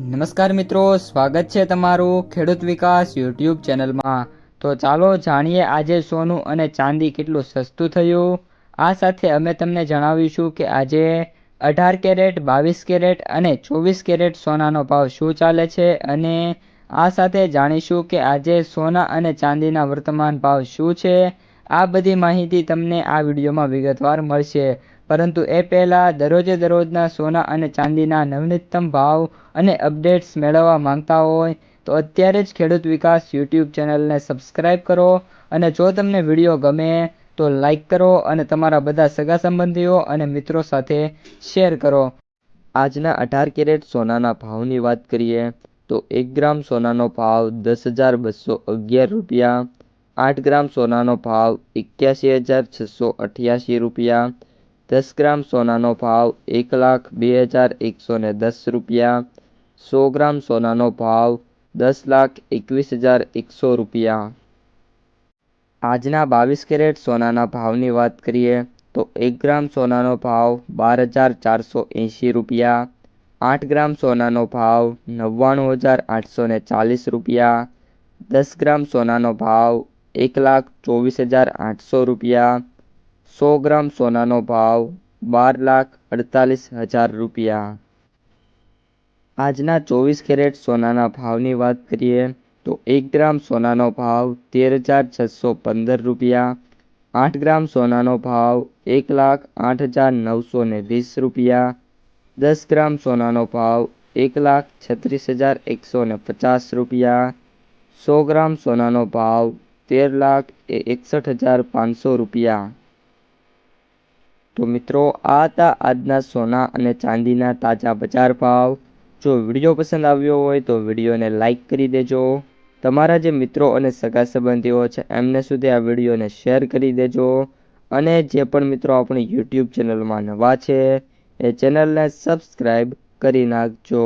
નમસ્કાર મિત્રો, સ્વાગત છે તમારું ખેડૂત વિકાસ યુટ્યુબ ચેનલમાં. તો ચાલો જાણીએ આજે સોનું અને ચાંદી કેટલું સસ્તું થયું. આ સાથે અમે તમને જણાવીશું કે આજે અઢાર કેરેટ, બાવીસ કેરેટ અને ચોવીસ કેરેટ સોનાનો ભાવ શું ચાલે છે અને આ સાથે જાણીશું કે આજે સોના અને ચાંદીના વર્તમાન ભાવ શું છે. આ બધી માહિતી તમને આ વિડીયોમાં વિગતવાર મળશે. પરંતુ એ પહેલાં દરરોજે દરરોજના સોના અને ચાંદીના નવીનતમ ભાવ અને અપડેટ્સ મેળવવા માંગતા હોય તો અત્યારે જ ખેડૂત વિકાસ યુટ્યુબ ચેનલને સબસ્ક્રાઈબ કરો અને જો તમને વીડિયો ગમે તો લાઇક કરો અને તમારા બધા સગા સંબંધીઓ અને મિત્રો સાથે શેર કરો. આજના અઢાર કેરેટ સોનાના ભાવની વાત કરીએ તો એક ગ્રામ સોનાનો ભાવ દસ હજાર બસો અગિયાર રૂપિયા આઠ ગ્રામ સોનાનો ભાવ એક્યાસી હજાર છસો અઠ્યાસી રૂપિયા. દસ ગ્રામ સોનાનો ભાવ એક લાખ બે હજાર એકસો ને દસ રૂપિયા. સો ગ્રામ સોનાનો ભાવ દસ લાખ એકવીસ હજાર એકસો રૂપિયા. આજના બાવીસ કેરેટ સોનાના ભાવની વાત કરીએ તો એક ગ્રામ સોનાનો ભાવ બાર હજાર ચારસો એંશી રૂપિયા. આઠ ગ્રામ સોનાનો ભાવ નવ્વાણું હજાર આઠસો ચાલીસ રૂપિયા. દસ ગ્રામ સોનાનો ભાવ એક લાખ ચોવીસ હજાર આઠસો રૂપિયા, સો ગ્રામ સોનાનો ભાવ બાર લાખ અડતાલીસ હજાર રૂપિયા. આજના ચોવીસ કેરેટ સોનાના ભાવની વાત કરીએ તો એક ગ્રામ સોનાનો ભાવ તેર હજાર છસો પંદર રૂપિયા, આઠ ગ્રામ સોનાનો ભાવ એક લાખ આઠ હજાર નવસો ને વીસ રૂપિયા, દસ ગ્રામ સોનાનો ભાવ એક લાખ છત્રીસ હજાર એકસો ને પચાસ રૂપિયા, સો ગ્રામ સોનાનો ભાવ તેર લાખ એ એકસઠ હજાર પાંચસો રૂપિયા. તો મિત્રો, આ હતા આજના સોના અને ચાંદીના તાજા બજાર ભાવ. જો વીડિયો પસંદ આવ્યો હોય તો વિડીયોને લાઇક કરી દેજો. તમારા જે મિત્રો અને સગા સંબંધીઓ છે, એમને સુધી આ વિડીયોને શેર કરી દેજો. અને જે પણ મિત્રો આપણી યુટ્યુબ ચેનલમાં નવા છે, એ ચેનલને સબસ્ક્રાઈબ કરી નાખજો.